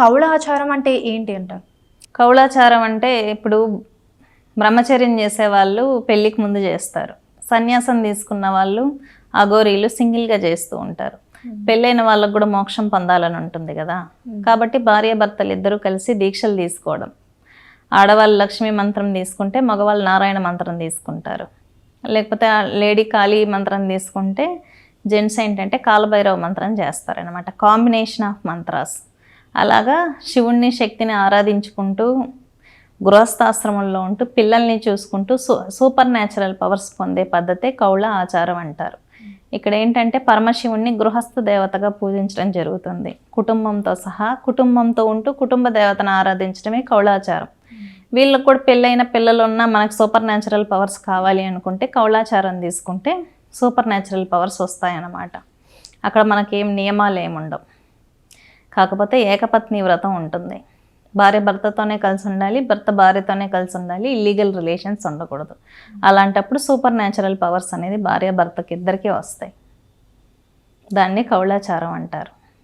కౌళ ఆచారం అంటే ఏంటి అంటారు కౌలాచారం అంటే ఇప్పుడు బ్రహ్మచర్యం చేసే వాళ్ళు పెళ్ళికి ముందు చేస్తారు. సన్యాసం తీసుకున్న వాళ్ళు అఘోరీలు సింగిల్గా చేస్తూ ఉంటారు. పెళ్ళైన వాళ్ళకు కూడా మోక్షం పొందాలని ఉంటుంది కదా. కాబట్టి భార్య భర్తలు ఇద్దరూ కలిసి దీక్షలు తీసుకోవడం. ఆడవాళ్ళు లక్ష్మీ మంత్రం తీసుకుంటే మగవాళ్ళు నారాయణ మంత్రం తీసుకుంటారు. లేకపోతే లేడీ కాళీ మంత్రం తీసుకుంటే జెంట్స్ ఏంటంటే కాలభైరవ మంత్రం చేస్తారనమాట కాంబినేషన్ ఆఫ్ మంత్రాస్. అలాగా శివుణ్ణి శక్తిని ఆరాధించుకుంటూ గృహస్థాశ్రమంలో ఉంటూ పిల్లల్ని చూసుకుంటూ సూ సూపర్ న్యాచురల్ పవర్స్ పొందే పద్ధతే కౌళ ఆచారం అంటారు. ఇక్కడ ఏంటంటే పరమశివుణ్ణి గృహస్థ దేవతగా పూజించడం జరుగుతుంది. కుటుంబంతో సహా కుటుంబంతో ఉంటూ కుటుంబ దేవతను ఆరాధించడమే కౌళాచారం. వీళ్ళకు కూడా పెళ్ళైన పిల్లలు ఉన్నా మనకు సూపర్ న్యాచురల్ పవర్స్ కావాలి అనుకుంటే కౌళాచారం తీసుకుంటే సూపర్ న్యాచురల్ పవర్స్ వస్తాయన్నమాట. అక్కడ మనకేం నియమాలు ఏముండవు కాకపోతే ఏకపత్ని వ్రతం ఉంటుంది. భార్య భర్తతోనే కలిసి ఉండాలి భర్త భార్యతోనే కలిసి ఉండాలి ఇల్లీగల్ రిలేషన్స్ ఉండకూడదు. అలాంటప్పుడు సూపర్ న్యాచురల్ పవర్స్ అనేది భార్య భర్తకి ఇద్దరికీ వస్తాయి. దాన్ని కౌళాచారం అంటారు.